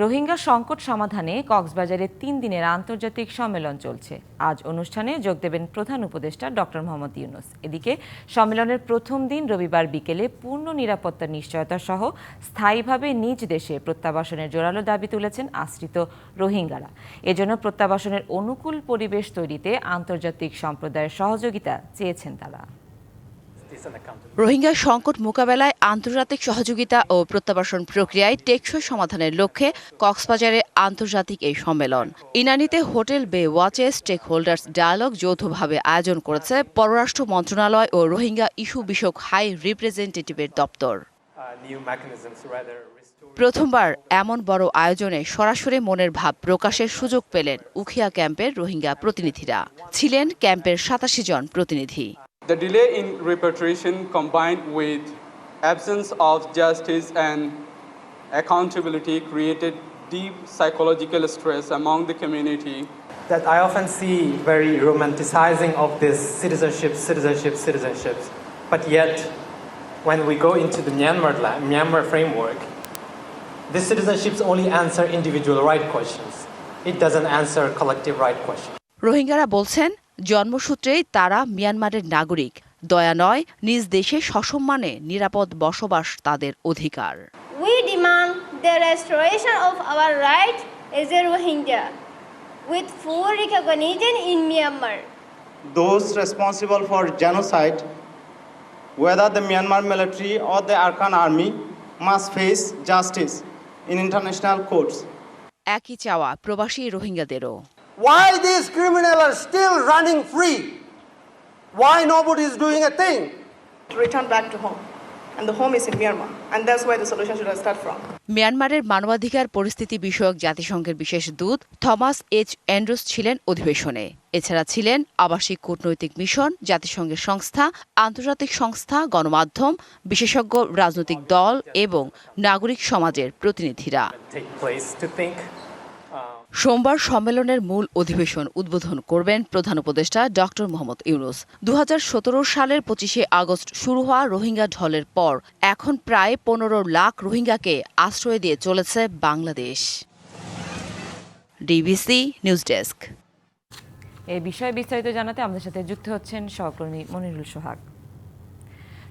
রোহিঙ্গা সংকট সমাধানে কক্সবাজারে তিন দিনের আন্তর্জাতিক সম্মেলন চলছে। আজ অনুষ্ঠানে যোগ দেবেন প্রধান উপদেষ্টা ডক্টর মোহাম্মদ ইউনুস। এদিকে সম্মেলনের প্রথম দিন রবিবার বিকেলে পূর্ণ নিরাপত্তার নিশ্চয়তা সহ স্থায়ীভাবে নিজ দেশে প্রত্যাবাসনের জোরালো দাবি তুলেছেন আশ্রিত রোহিঙ্গারা। এজন্য প্রত্যাবাসনের অনুকূল পরিবেশ তৈরিতে আন্তর্জাতিক সম্প্রদায়ের সহযোগিতা চেয়েছেন তারা। রোহিঙ্গা সংকট মোকাবেলায় আন্তর্জাতিক সহযোগিতা ও প্রত্যাবাসন প্রক্রিয়ায় টেকসই সমাধানের লক্ষ্যে কক্সবাজারে আন্তর্জাতিক এই সম্মেলন। ইনানিতে হোটেল বে ওয়াচে স্টেক হোল্ডার্স ডায়ালগ যৌথভাবে আয়োজন করেছে পররাষ্ট্র মন্ত্রণালয় ও রোহিঙ্গা ইস্যু বিষয়ক হাই রিপ্রেজেন্টেটিভের দপ্তর। Uh, প্রথমবার এমন বড় আয়োজনে সরাসরি মনের ভাব প্রকাশের সুযোগ পেলেন উখিয়া ক্যাম্পের রোহিঙ্গা প্রতিনিধিরা। ছিলেন ক্যাম্পের সাতাশি জন প্রতিনিধি। The delay in repatriation combined with absence of justice and accountability created deep psychological stress among the community. that I often see very romanticizing of this citizenship, citizenship, citizenships. But yet, when we go into the Myanmar, la- Myanmar framework, these citizenships only answer individual right questions. It doesn't answer collective right questions. রোহিঙ্গারা বলছেন জন্মসূত্রে তারা মিয়ানমারের নাগরিক। দয়া নয় নিজ দেশে সসম্মানে নিরাপদ বসবাস তাদের অধিকার। We demand the restoration of our right as a Rohingya with full recognition in Myanmar those responsible for genocide whether the Myanmar military or the Arakan army must justice in international courts একই চাওয়া প্রবাসী রোহিঙ্গাদেরও। Why these criminals are still running free? Why nobody is doing a thing? to return back to home. And the home is in Myanmar. And that's where the solution should start from. মিয়ানমারের মানবাধিকার পরিস্থিতি বিষয়ক জাতিসংঘের বিশেষ দূত Thomas H Andrews ছিলেন অধিবেশনে এছাড়া ছিলেন আবাসিক কূটনৈতিক মিশন জাতিসংঘের সংস্থা আন্তর্জাতিক সংস্থা গণমাধ্যম বিশেষজ্ঞ রাজনৈতিক দল এবং নাগরিক সমাজের প্রতিনিধিরা সোমবার সম্মেলনের মূল অধিবেশন উদ্বোধন করবেন প্রধান উপদেষ্টা ডক্টর মোহাম্মদ ইউনুস। দু সালের পঁচিশে আগস্ট শুরু হওয়া রোহিঙ্গা ঢলের পর এখন প্রায় পনেরো লাখ রোহিঙ্গাকে আশ্রয় দিয়ে চলেছে বাংলাদেশ। DBC news desk. এই বিষয়ে বিস্তারিত জানাতে আমাদের সাথে যুক্ত হচ্ছেন সহকর্মী মনিরুল সোহাগ।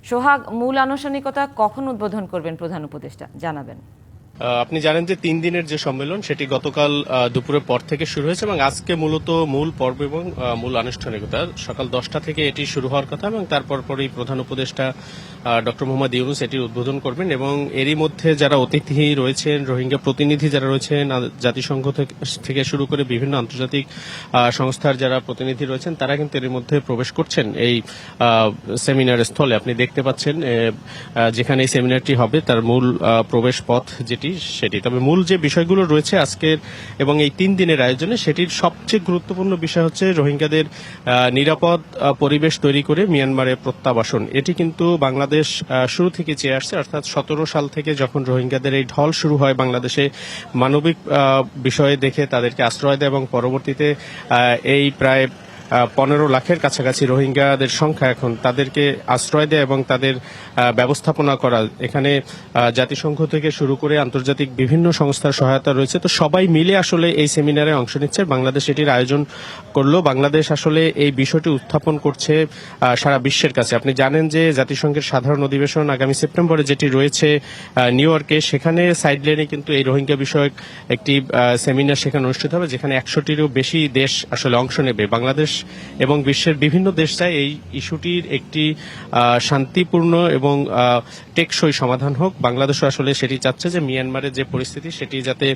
সোহাগ মূল আনুষ্ঠানিকতা কখন উদ্বোধন করবেন প্রধান উপদেষ্টা জানাবেন। আপনি জানেন যে তিন দিনের যে সম্মেলন, সেটি গতকাল দুপুরের পর থেকে শুরু হয়েছে এবং আজকে মূলত মূল পর্ব এবং মূল আনুষ্ঠানিকতা। সকাল দশটা থেকে এটি শুরু হওয়ার কথা এবং তারপর পরই প্রধান উপদেষ্টা ডক্টর মোহাম্মদ ইউনুস এটির উদ্বোধন করবেন এবং এরই মধ্যে যারা অতিথি রয়েছেন, রোহিঙ্গা প্রতিনিধি যারা রয়েছেন জাতিসংঘ থেকে- শুরু করে বিভিন্ন আন্তর্জাতিক সংস্থার যারা প্রতিনিধি রয়েছেন, তারা কিন্তু এর মধ্যে প্রবেশ করছেন এই সেমিনার স্থলে। আপনি দেখতে পাচ্ছেন যেখানে এই সেমিনারটি হবে, তার মূল প্রবেশ পথ যেটি সেটি। তবে মূল যে বিষয়গুলো রয়েছে আজকের এবং এই তিন দিনের আয়োজনে, সেটির সবচেয়ে গুরুত্বপূর্ণ বিষয় হচ্ছে রোহিঙ্গাদের নিরাপদ পরিবেশ তৈরি করে মিয়ানমারে প্রত্যাবাসন। এটি কিন্তু বাংলাদেশ শুরু থেকে চেয়ে আসছে। অর্থাৎ সতেরো সাল থেকে যখন রোহিঙ্গাদের এই ঢল শুরু হয় বাংলাদেশে, মানবিক বিষয়ে দেখে তাদেরকে আশ্রয় দেয় এবং পরবর্তীতে এই প্রায় পনেরো লাখের কাছাকাছি রোহিঙ্গাদের সংখ্যা এখন তাদেরকে আশ্রয় দেয় এবং তাদের ব্যবস্থাপনা করা। এখানে জাতিসংঘ থেকে শুরু করে আন্তর্জাতিক বিভিন্ন সংস্থার সহায়তা রয়েছে। তো সবাই মিলে আসলে এই সেমিনারে অংশ নিচ্ছে। বাংলাদেশ এটির আয়োজন করল। বাংলাদেশ আসলে এই বিষয়টি উত্থাপন করছে সারা বিশ্বের কাছে। আপনি জানেন যে জাতিসংঘের সাধারণ অধিবেশন আগামী সেপ্টেম্বরে যেটি রয়েছে নিউ ইয়র্কে, সেখানে সাইড লেনে কিন্তু এই রোহিঙ্গা বিষয়ক একটি সেমিনার সেখানে অনুষ্ঠিত হবে, যেখানে একশোটিরও বেশি দেশ আসলে অংশ নেবে। বাংলাদেশ এবং বিশ্বের বিভিন্ন দেশ চায় এই ইস্যুটির একটি শান্তিপূর্ণ এবং টেকসই সমাধান হোক। বাংলাদেশও আসলে সেটি চাচ্ছে যে মিয়ানমারের যে পরিস্থিতি, সেটি যাতে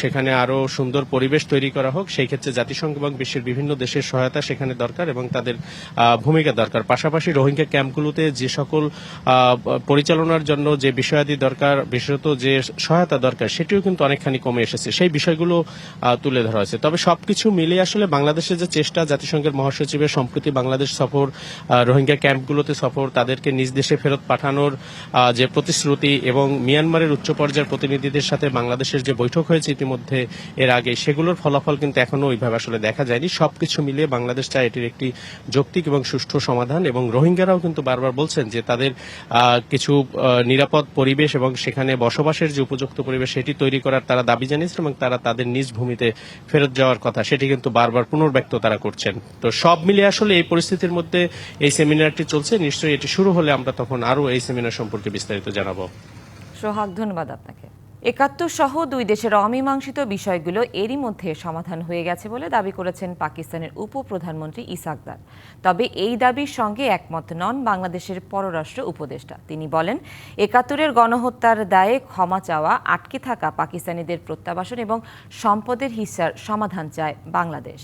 সেখানে আরও সুন্দর পরিবেশ তৈরি করা হোক। সেই ক্ষেত্রে জাতিসংঘ এবং বিশ্বের বিভিন্ন দেশের সহায়তা সেখানে দরকার এবং তাদের ভূমিকা দরকার। পাশাপাশি রোহিঙ্গা ক্যাম্পগুলোতে যে সকল পরিচালনার জন্য যে বিষয়াদি দরকার, বিশেষত যে সহায়তা দরকার, সেটিও কিন্তু অনেকখানি কমে এসেছে। সেই বিষয়গুলো তুলে ধরা হয়েছে। তবে সবকিছু মিলিয়ে আসলে বাংলাদেশের যে চেষ্টা জাতিসংঘ জাতিসংঘের মহাসচিবের সম্প্রতি বাংলাদেশ সফর রোহিঙ্গা ক্যাম্পগুলোতে সফর, তাদেরকে নিজ দেশে ফেরত পাঠানোর যে প্রতিশ্রুতি এবং মিয়ানমারের উচ্চ পর্যায়ের প্রতিনিধিদের সাথে বাংলাদেশের যে বৈঠক হয়েছে ইতিমধ্যে এর আগে, সেগুলোর ফলাফল কিন্তু এখনও ওইভাবে আসলে দেখা যায়নি। সবকিছু মিলিয়ে বাংলাদেশ চায় এটির একটি যৌক্তিক এবং সুষ্ঠু সমাধান এবং রোহিঙ্গারাও কিন্তু বারবার বলছেন যে তাদের কিছু নিরাপদ পরিবেশ এবং সেখানে বসবাসের যে উপযুক্ত পরিবেশ সেটি তৈরি করার তারা দাবি জানিয়েছেন এবং তারা তাদের নিজ ভূমিতে ফেরত যাওয়ার কথা সেটি কিন্তু বারবার পুনর্ব্যক্ত তারা করছেন। তো সব মিলে আসলে এই পরিস্থিতির মধ্যে এই সেমিনারটি চলছে। নিশ্চয়ই এটি শুরু হলে আমরা তখন আরও এই সেমিনার সম্পর্কে বিস্তারিত জানাব। সোহাগ, ধন্যবাদ আপনাকে। একাত্তর সহ দুই দেশের অমীমাংসিত বিষয়গুলো এরই মধ্যে সমাধান হয়ে গেছে বলে দাবি করেছেন পাকিস্তানের উপপ্রধানমন্ত্রী ইসাকদার তবে এই দাবির সঙ্গে একমত নন বাংলাদেশের পররাষ্ট্র উপদেষ্টা। তিনি বলেন, একাত্তরের গণহত্যার দায়ে ক্ষমা চাওয়া, আটকে থাকা পাকিস্তানিদের প্রত্যাবাসন এবং সম্পদের হিস্যার সমাধান চায় বাংলাদেশ।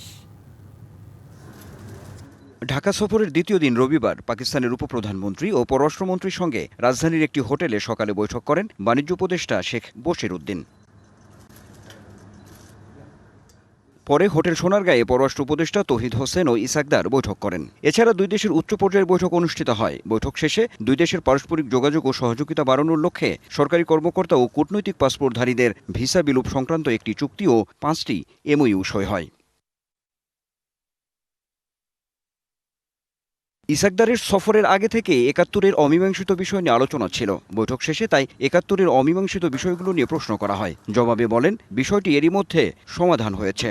ঢাকা সফরের দ্বিতীয় দিন রবিবার পাকিস্তানের উপপ্রধানমন্ত্রী ও পররাষ্ট্রমন্ত্রীর সঙ্গে রাজধানীর একটি হোটেলে সকালে বৈঠক করেন বাণিজ্য উপদেষ্টা শেখ বশির উদ্দিন পরে হোটেল সোনারগাঁয়ে পররাষ্ট্র উপদেষ্টা তহিদ হোসেন ও ইসাকদার বৈঠক করেন। এছাড়া দুই দেশের উচ্চ পর্যায়ের বৈঠক অনুষ্ঠিত হয়। বৈঠক শেষে দুই দেশের পারস্পরিক যোগাযোগ ও সহযোগিতা বাড়ানোর লক্ষ্যে সরকারি কর্মকর্তা ও কূটনৈতিক পাসপোর্টধারীদের ভিসা বিলোপ সংক্রান্ত একটি চুক্তি ও পাঁচটি এমওইউ সই হয়। ইসাকদারের সফরের আগে থেকে একাত্তরের অমীমাংসিত বিষয় নিয়ে আলোচনা ছিল। বৈঠক শেষে তাই একাত্তরের অমীমাংসিত বিষয়গুলো নিয়ে প্রশ্ন করা হয়। জবাবে বলেন বিষয়টি এরই মধ্যে সমাধান হয়েছে।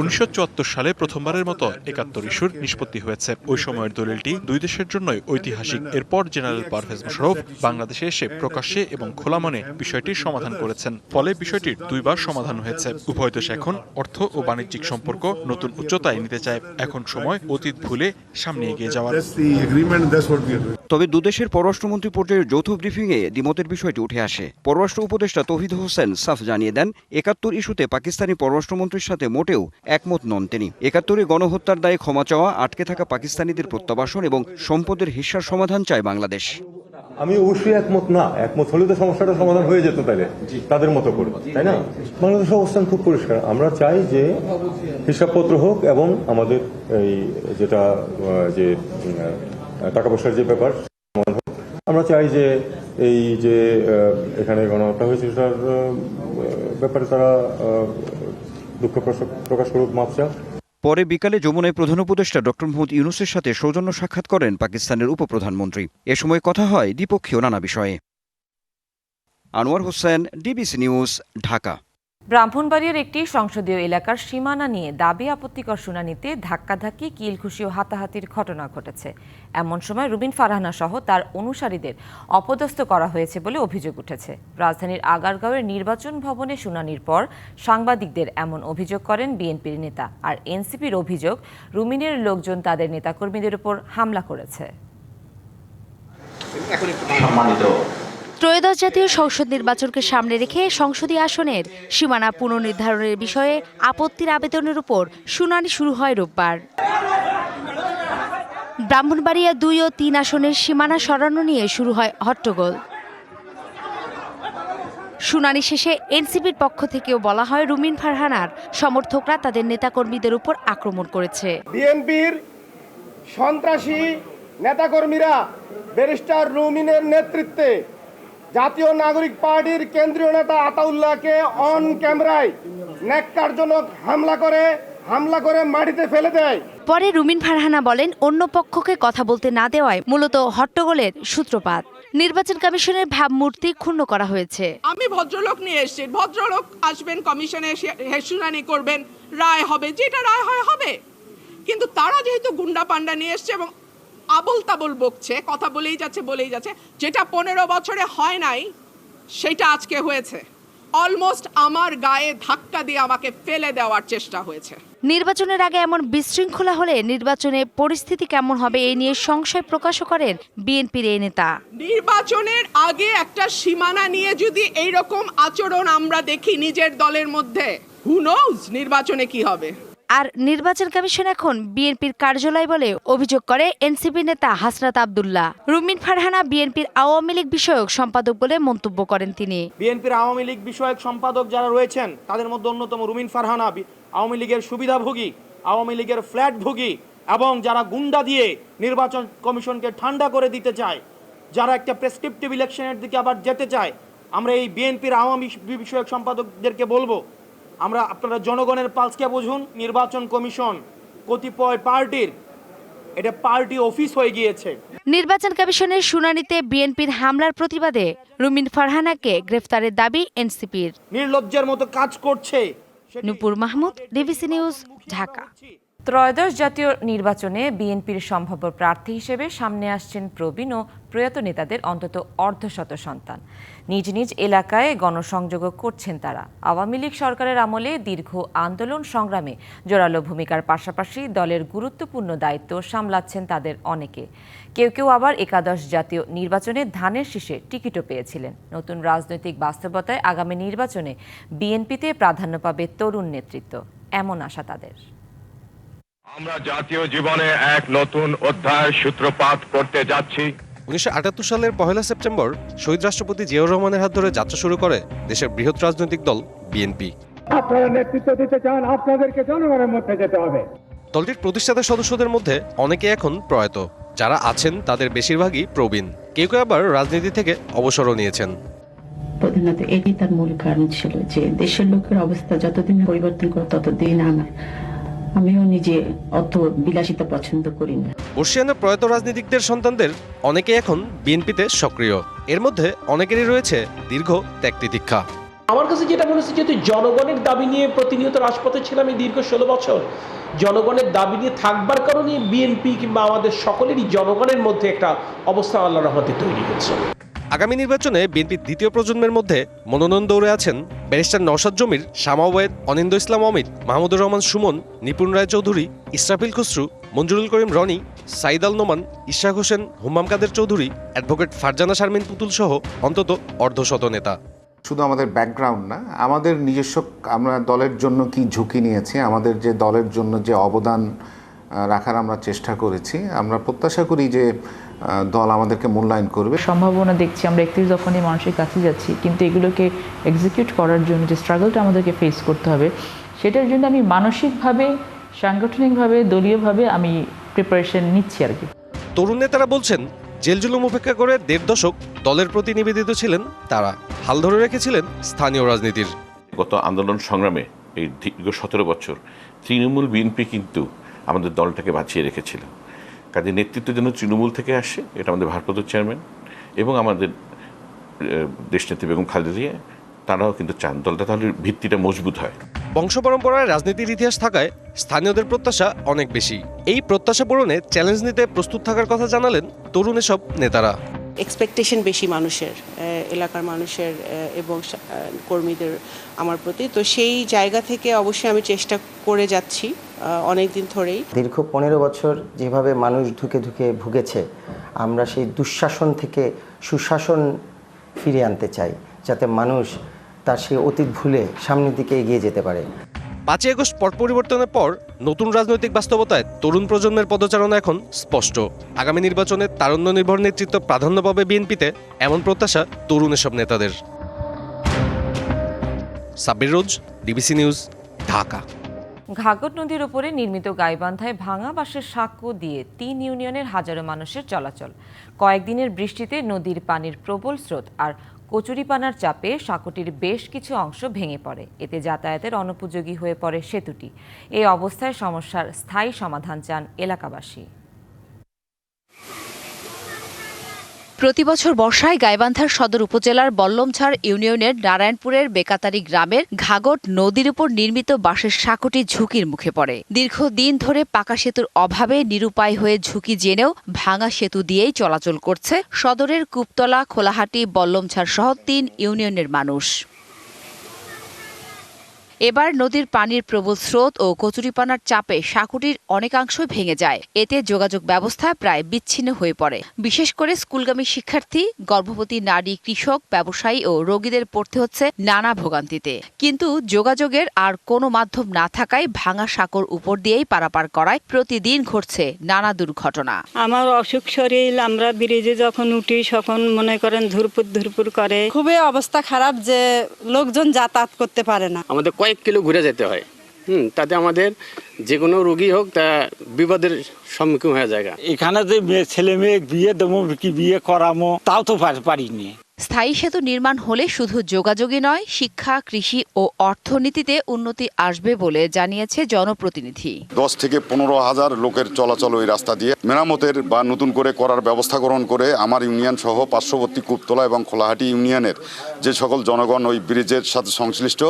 উনিশশো চুয়াত্তর সালে প্রথমবারের মতো একাত্তর ইস্যুর নিষ্পত্তি হয়েছে। ওই সময়ের দলিলটি দুই দেশের জন্যই ঐতিহাসিক। এরপর জেনারেল পারভেজ মোশারফ বাংলাদেশে এসে প্রকাশ্যে এবং খোলা মনে বিষয়টির সমাধান করেছেন। ফলে বিষয়টির দুইবার সমাধান হয়েছে। উভয় দেশ এখন অর্থ ও বাণিজ্যিক সম্পর্ক নতুন উচ্চতায় নিতে চায়। এখন সময় অতীত ভুলে সামনে এগিয়ে যাওয়ার। তবে দুদেশের পররাষ্ট্রমন্ত্রী পর্যায়ের যৌথ ব্রিফিংয়ে দ্বিমতের বিষয়টি উঠে আসে। পররাষ্ট্র উপদেষ্টা তৌহিদ হোসেন সাফ জানিয়ে দেন একাত্তর ইস্যুতে পাকিস্তানি পররাষ্ট্রমন্ত্রীর সাথে মোটেও একমত নন তিনি। একাত্তরে গণহত্যার দায়ে ক্ষমা চাওয়া আটকে থাকা পাকিস্তানিদের প্রত্যাবাসন এবং সম্পদের হিস্যার সমাধান চায় বাংলাদেশ। আমি অবশ্যই একমত না একমত হলে তো সমস্যাটা সমাধান হয়ে যেত তাহলে তাদের মতো করে তাই না? বাংলাদেশের অবস্থান খুব পরিষ্কার। আমরা চাই যে হিসাবপত্র হোক এবং আমাদের এই যেটা যে টাকা পয়সার যে ব্যাপার সমাধান হোক। আমরা চাই যে এই যে এখানে গণহত্যা হয়েছে সেটার ব্যাপারে তারা দুঃখ প্রকাশ- প্রকাশ করুক মাপ চাক। পরে বিকালে যমুনায় প্রধান উপদেষ্টা ড মোহাম্মদ ইউনুসের সাথে সৌজন্য সাক্ষাৎ করেন পাকিস্তানের উপপ্রধানমন্ত্রী। এ সময় কথা হয় দ্বিপক্ষীয় নানা বিষয়ে। Anwar Hossain, DBC news, Dhaka. ব্রাহ্মণবাড়িয়ার একটি সংসদীয় এলাকার সীমানা নিয়ে দাবি, আপত্তিকর শুনানিতে ধাক্কাধাক্কি, কিলঘুষি ও হাতাহাতির ঘটনা ঘটেছে। এমন সময় রুবিন ফারহানা সহ তার অনুসারীদের অপদস্থ করা হয়েছে বলে অভিযোগ উঠেছে। রাজধানীর আগারগাঁওয়ের নির্বাচন ভবনে শুনানির পর সাংবাদিকদের এমন অভিযোগ করেন বিএনপির নেতা আর এনসিপির অভিযোগ, রুমিনের লোকজন তাদের নেতাকর্মীদের উপর হামলা করেছে। ত্রয়োদশ জাতীয় সংসদ নির্বাচনকে সামনে রেখে সংসদীয় আসনের সীমানা পুনর্নির্ধারণের বিষয়ে আপত্তির আবেদনের উপর শুনানি শুরু হয় রোববার। ব্রাহ্মণবাড়িয়া দুই ও তিন আসনের সীমানা সরানো নিয়ে শুরু হয় হট্টগোল। শুনানি শেষে এনসিপির পক্ষ থেকেও বলা হয়, রুমিন ফারহানার সমর্থকরা তাদের নেতাকর্মীদের উপর আক্রমণ করেছে। বিএনপির সন্ত্রাসী নেতাকর্মীরা ব্যারিস্টার রুমিনের নেতৃত্বে জাতীয় নাগরিক পার্টির কেন্দ্রীয় নেতা আতাউল্লাহকে অন ক্যামেরায় ন্যাক্কারজনক হামলা করে হামলা করে মাটিতে ফেলে দেয়। পরে রুমিন ফারহানা বলেন অন্য পক্ষকে কথা বলতে না দেওয়ায় মূলত হট্টগোলের সূত্রপাত। নির্বাচন কমিশনের ভাবমূর্তি ক্ষুণ্ণ করা হয়েছে। আমি ভদ্রলোক নিয়ে এসেছি। ভদ্রলোক আসবেন কমিশনে এসে হে- শুনানি করবেন। রায় হবে যেটা রায় হয় হবে। কিন্তু তারা যেহেতু গুন্ডা পান্ডা নিয়ে এসছে এবং আবল তাবল বকছে কথা বলেই যাচ্ছে বলেই যাচ্ছে। যেটা পনেরো বছরে হয় নাই সেটা আজকে হয়েছে। অলমোস্ট আমার গায়ে ধাক্কা দিয়ে আমাকে ফেলে দেওয়ার চেষ্টা হয়েছে। নির্বাচনের আগে এমন বিশৃঙ্খলা হলে নির্বাচনে পরিস্থিতি কেমন হবে এই নিয়ে সংশয় প্রকাশও করেন বিএনপির এই নেতা। নির্বাচনের আগে একটা সীমানা নিয়ে যদি এই রকম আচরণ আমরা দেখি নিজের দলের মধ্যে হু নোজ নির্বাচনে কি হবে? আর নির্বাচন কমিশন এখন বিএনপির কার্যালয় বলে অভিযোগ করে এনসিপি নেতা হাসনাত আবদুল্লাহ। রুমিন ফারহানা বিএনপির আওয়ামী লীগ বিষয়ক সম্পাদক বলে মন্তব্য করেন তিনি। বিএনপির আওয়ামী লীগ বিষয়ক সম্পাদক যারা রয়েছেন, তাদের মধ্যে অন্যতম রুমিন ফারহানা আওয়ামী লীগের সুবিধাভোগী, আওয়ামী লীগের ফ্ল্যাটভোগী এবং যারা গুন্ডা দিয়ে নির্বাচন কমিশনকে ঠান্ডা করে দিতে চায়, যারা একটা প্রেসক্রিপটিভ ইলেকশনের দিকে আবার যেতে চায়, আমরা এই বিএনপির আওয়ামী বিষয়ক সম্পাদকদেরকে বলব আমরা আপনারা জনগণের পালসকে বুঝুন নির্বাচন কমিশন কতিপয় পার্টির এটা পার্টি অফিস হয়ে গিয়েছে। নির্বাচন কমিশনের শুনানিতে বিএনপির হামলার প্রতিবাদে রুমিন ফারহানাকে গ্রেফতারের দাবি এনসিপির। নির্লজ্জের মতো কাজ করছে নুপুর মাহমুদ ডিবিসি নিউজ ঢাকা। ত্রয়োদশ জাতীয় নির্বাচনে বিএনপির সম্ভাব্য প্রার্থী হিসেবে সামনে আসছেন প্রবীণ ও প্রয়াত নেতাদের অন্তত অর্ধশত সন্তান। নিজ নিজ এলাকায় গণসংযোগ করছেন তারা। আওয়ামী লীগ সরকারের আমলে দীর্ঘ আন্দোলন সংগ্রামে জোরালো ভূমিকার পাশাপাশি দলের গুরুত্বপূর্ণ দায়িত্ব সামলাচ্ছেন তাদের অনেকে। কেউ কেউ আবার একাদশ জাতীয় নির্বাচনে ধানের শীষে টিকিটও পেয়েছিলেন। নতুন রাজনৈতিক বাস্তবতায় আগামী নির্বাচনে বিএনপিতে প্রাধান্য পাবে তরুণ নেতৃত্ব। এমন আশা তাদের। আমরা জাতীয় জীবনে এক নতুন অধ্যায়ের সূত্রপাত করতে যাচ্ছি। উনিশশো সালের পহেলা সেপ্টেম্বর শহীদ রাষ্ট্রপতি জিয়াউর রহমানের হাত ধরে যাত্রা শুরু করে দেশের বৃহৎ রাজনৈতিক দল বিএনপি। আপনারা নেতৃত্ব দিতে চান আপনাদেরকে জনগণের মধ্যে যেতে হবে। দলটির প্রতিষ্ঠাতা সদস্যদের মধ্যে অনেকে এখন প্রয়াত। যারা আছেন তাদের বেশিরভাগই প্রবীণ। কেউ কেউ আবার রাজনীতি থেকে অবসরও নিয়েছেন। প্রধানত এটি তার মূল কারণ ছিল যে দেশের লোকের অবস্থা যতদিন পরিবর্তন করে ততদিন আমার আমিও নিজে অত বিলাসিতা পছন্দ করি না। বর্ষিয়ানের প্রয়াত রাজনীতিকদের সন্তানদের অনেকে এখন বিএনপিতে সক্রিয়। এর মধ্যে অনেকেরই রয়েছে দীর্ঘ ত্যাগ তিতিক্ষা আমার কাছে যেটা মনে হচ্ছে যেহেতু জনগণের দাবি নিয়ে প্রতিনিয়ত রাজপথে ছিলাম এই দীর্ঘ ষোলো বছর। জনগণের দাবি নিয়ে থাকবার কারণে বিএনপি কিংবা আমাদের সকলেরই জনগণের মধ্যে একটা অবস্থা আল্লাহ রহমতে তৈরি হয়েছে। আগামী নির্বাচনে বিএনপির দ্বিতীয় প্রজন্মের মধ্যে মনোনয়ন দৌড়ে আছেন ব্যারিস্টার নওশাদ জমির, শামা ওয়েদ অনিন্দ ইসলাম অমিত মাহমুদুর রহমান সুমন, নিপুণ রায় চৌধুরী, ইসরাফিল খুসরু, মঞ্জুরুল করিম রনি, সাইদ আল নোমান, ইশাক হোসেন, হুম্মাম কাদের চৌধুরী, অ্যাডভোকেট ফারজানা শারমিন পুতুল সহ অন্তত অর্ধশত নেতা। শুধু আমাদের ব্যাকগ্রাউন্ড না, আমাদের নিজস্ব আমরা দলের জন্য কি ঝুঁকি নিয়েছি, আমাদের যে দলের জন্য যে অবদান রাখার আমরা চেষ্টা করেছি, আমরা প্রত্যাশা করি যে দল আমাদেরকে মূল্যায়ন করবে। সম্ভাবনা দেখছি আমরা একত্রিশ দফানি মানুষের কাছে যাচ্ছি কিন্তু এগুলোকে এক্সিকিউট করার জন্য যে স্ট্রাগলটা আমাদেরকে ফেস করতে হবে সেটার জন্য আমি মানসিকভাবে সাংগঠনিকভাবে দলীয়ভাবে আমি প্রিপারেশন নিচ্ছি আর কি। তরুণ নেতারা বলছেন জেল জুলুম উপেক্ষা করে দেড় দশক দলের প্রতি নিবেদিত ছিলেন তারা হাল ধরে রেখেছিলেন স্থানীয় রাজনীতির। গত আন্দোলন সংগ্রামে এই দীর্ঘ সতেরো বছর তৃণমূল বিএনপি কিন্তু আমাদের দলটাকে বাঁচিয়ে রেখেছিল। কাজে নেতৃত্ব যেন তৃণমূল থেকে আসে এটা আমাদের ভারপ্রাপ্ত চেয়ারম্যান এবং আমাদের দেশনেত্রী বেগম খালেদা জিয়া তারাও কিন্তু চান দলটা তাহলে ভিত্তিটা মজবুত হয়। বংশ পরম্পরায় রাজনীতির ইতিহাস থাকায় স্থানীয়দের প্রত্যাশা অনেক বেশি। এই প্রত্যাশা পূরণে চ্যালেঞ্জ নিতে প্রস্তুত থাকার কথা জানালেন তরুণ এসব নেতারা। এক্সপেকটেশন বেশি মানুষের এলাকার মানুষের এবং কর্মীদের আমার প্রতি। তো সেই জায়গা থেকে অবশ্যই আমি চেষ্টা করে যাচ্ছি। অনেক দিন ধরেই। দীর্ঘ পনেরো বছর যেভাবে মানুষ ধুকে ধুকে ভুগেছে আমরা সেই দুঃশাসন থেকে সুশাসন ফিরিয়ে আনতে চাই যাতে মানুষ তার সেই অতীত ভুলে সামনের দিকে এগিয়ে যেতে পারে। পাঁচই আগস্ট পট পরিবর্তনের পর নতুন রাজনৈতিক বাস্তবতায় তরুণ প্রজন্মের পদচারণা এখন স্পষ্ট। আগামী নির্বাচনে তারুণ্য নির্ভর নেতৃত্ব প্রাধান্য পাবে বিএনপিতে এমন প্রত্যাশা তরুণ এসব নেতাদের। Sabbir Roj DBC news Dhaka. Ghagar নদীর উপরে নির্মিত গাইবান্ধায় ভাঙা বাঁশের সাঁকো দিয়ে তিন ইউনিয়নের হাজারো মানুষের চলাচল। কয়েকদিনের বৃষ্টিতে নদীর পানির প্রবল স্রোত আর কচুরিপানার চাপে সাঁকোটির বেশ কিছু অংশ ভেঙে পড়ে। এতে যাতায়াতের অনুপযোগী হয়ে পড়ে সেতুটি। এই অবস্থায় সমস্যার স্থায়ী সমাধান চান এলাকাবাসী। প্রতি বছর বর্ষায় গাইবান্ধার সদর উপজেলার বল্লমছাড় ইউনিয়নের নারায়ণপুরের বেকাতারি গ্রামের ঘাগট নদীর উপর নির্মিত বাঁশের সাঁকোটি ঝুঁকির মুখে পড়ে। দীর্ঘদিন ধরে পাকা সেতুর অভাবে নিরুপায় হয়ে ঝুঁকি জেনেও ভাঙা সেতু দিয়েই চলাচল করছে সদরের কুপতলা, খোলাহাটি বল্লমছাড় সহ তিন ইউনিয়নের মানুষ। এবার নদীর পানির প্রবল স্রোত ও কচুরিপানার চাপে সাঁকুটির অনেকাংশই ভেঙে যায়। এতে যোগাযোগ ব্যবস্থা প্রায় বিচ্ছিন্ন হয়ে পড়ে। বিশেষ করে স্কুলগামী শিক্ষার্থী গর্ভবতী নারী কৃষক ব্যবসায়ী ও রোগীদের পড়তে হচ্ছে নানা ভোগান্তিতে। কিন্তু যোগাযোগের আর কোনো মাধ্যম না থাকায় ভাঙা সাঁকোর উপর দিয়েই পারাপার করায় প্রতিদিন ঘটছে নানা দুর্ঘটনা। আমার অসুখ শরীর আমরা ব্রিজে যখন উঠি তখন মনে করেন ধুরপুর ধুরপুর করে। খুবই অবস্থা খারাপ যে লোকজন যাতায়াত করতে পারে না। আমাদের কয়েক কিলো ঘুরে যেতে হয়। হুম, তাতে আমাদের যে কোনো রোগী হোক, তা বিপদের সম্মুখীন হয়ে যায় এখানে যে ছেলে মেয়ে বিয়ে দেবো, কি বিয়ে করামো, তাও তো পারিনি। স্থায়ী সেতু নির্মাণ হলে শুধু যোগাযোগই নয় শিক্ষা কৃষি ও অর্থনীতিতে উন্নতি আসবে বলে জানিয়েছে জনপ্রতিনিধি। দশ থেকে পনেরো হাজার লোকের চলাচল ওই রাস্তা দিয়ে মেরামতের বা নতুন করে করার ব্যবস্থা গ্রহণ করে আমার ইউনিয়ন সহ পার্শ্ববর্তী কুপতলা এবং খোলাহাটি ইউনিয়নের যে সকল জনগণ ওই ব্রিজের সাথে সংশ্লিষ্ট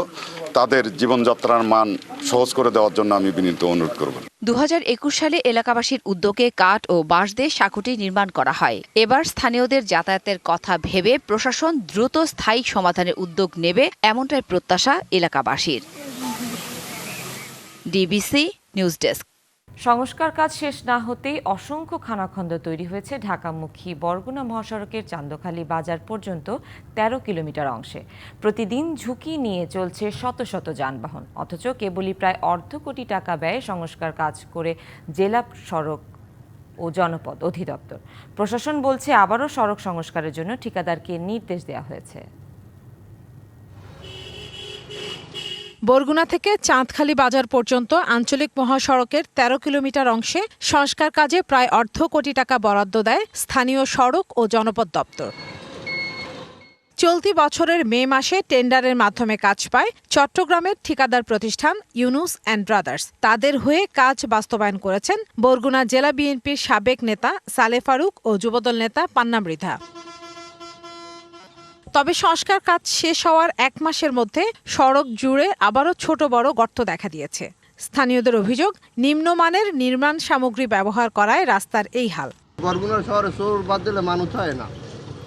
তাদের জীবনযাত্রার মান সহজ করে দেওয়ার জন্য আমি বিনীত অনুরোধ করব। দু হাজার একুশ সালে এলাকাবাসীর উদ্যোগে কাঠ ও বাঁশ দিয়ে সাঁকুটি নির্মাণ করা হয়। এবার স্থানীয়দের যাতায়াতের কথা ভেবে প্রশাসন দ্রুত স্থায়ী সমাধানের উদ্যোগ নেবে এমনটাই প্রত্যাশা এলাকাবাসীর। ডিবিসি নিউজ ডেস্ক সংস্কার কাজ শেষ না হতেই অসংখ্য খানাখন্দ তৈরি হয়েছে ঢাকামুখী বরগুনা মহাসড়কের চান্দখালী বাজার পর্যন্ত ১৩ কিলোমিটার অংশে। প্রতিদিন ঝুঁকি নিয়ে চলছে শত শত যানবাহন। অথচ কেবলই প্রায় অর্ধ কোটি টাকা ব্যয়ে সংস্কার কাজ করে জেলা সড়ক ও জনপদ অধিদপ্তর। প্রশাসন বলছে আবারও সড়ক সংস্কারের জন্য ঠিকাদারকে নির্দেশ দেওয়া হয়েছে। বরগুনা থেকে চাঁদখালি বাজার পর্যন্ত আঞ্চলিক মহাসড়কের ১৩ কিলোমিটার অংশে সংস্কার কাজে প্রায় অর্ধ কোটি টাকা বরাদ্দ দেয় স্থানীয় সড়ক ও জনপদ দপ্তর। চলতি বছরের মে মাসে টেন্ডারের মাধ্যমে কাজ পায় চট্টগ্রামের ঠিকাদার প্রতিষ্ঠান ইউনুস অ্যান্ড ব্রাদার্স। তাদের হয়ে কাজ বাস্তবায়ন করেছেন বরগুনা জেলা বিএনপির সাবেক নেতা সালে ফারুক ও যুবদল নেতা পান্না মৃধা। তবে সংস্কার কাজ শেষ হওয়ার এক মাসের মধ্যে সড়ক জুড়ে আবারও ছোট বড় গর্ত দেখা দিয়েছে। স্থানীয়দের অভিযোগ, নিম্নমানের নির্মাণ সামগ্রী ব্যবহার করায় রাস্তার এই হাল। বরগুনা শহরে চোর বাদ দিলে মানুষ হয় না।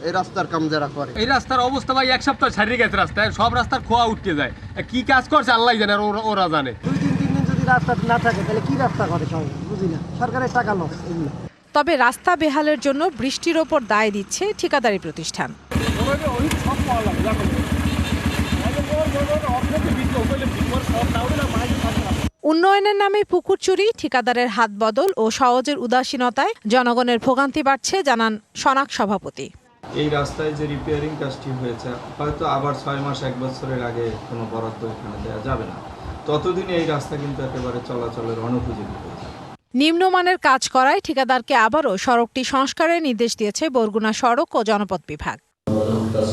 এই রাস্তার কাম যারা করে। এই রাস্তার অবস্থা ভাই এক সপ্তাহ ছাড়িয়ে গেছে রাস্তায় সব রাস্তার খোয়া উঠতে যায়। কি কাজ করছে আল্লাহ জানে আর ওরা- জানে। দুই তিন তিন দিন যদি রাস্তা না থাকে তাহলে কি রাস্তা করে সবাই বুঝি না। সরকারের টাকা লস এগুলো। তবে রাস্তা বেহালের জন্য বৃষ্টির ওপর দায় দিচ্ছে ঠিকাদারি প্রতিষ্ঠান। উন্নয়নের নামে পুকুর চুরি ঠিকাদারের হাত বদল ও সহজের উদাসীনতায় জনগণের ভোগান্তি বাড়ছে জানান সনাক সভাপতি। এই রাস্তায় যে রিপেয়ারিং কাজটি হয়েছে হয়তো আবার ছয় মাস এক বছরের আগে কোনো বরাদ্দ এখানে দেওয়া যাবে না। ততদিনে এই রাস্তা কিন্তু একেবারে চলাচলের অনুপযোগী হয়ে যাবে। নিম্নমানের কাজ করায় ঠিকাদারকে আবারও সড়কটি সংস্কারের নির্দেশ দিয়েছে বরগুনা সড়ক ও জনপদ বিভাগ। কাজ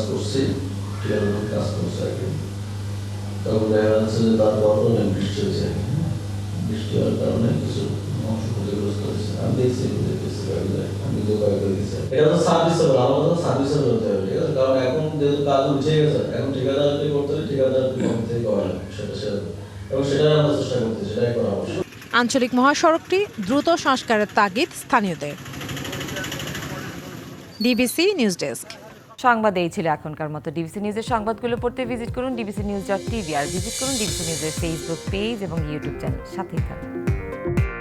আঞ্চলিক মহাসড়কটি দ্রুত সংস্কারের তাগিদ স্থানীয়দের। ডিবিসি নিউজ ডেস্ক সংবাদ এই ছিল এখনকার মতো ডিবিসি নিউজের সংবাদগুলো পড়তে ভিজিট করুন ডিবিসি নিউজ ডট টিভি আর ভিজিট করুন ডিবিসি নিউজের ফেসবুক পেজ এবং ইউটিউব চ্যানেল সাথেই থাকুন।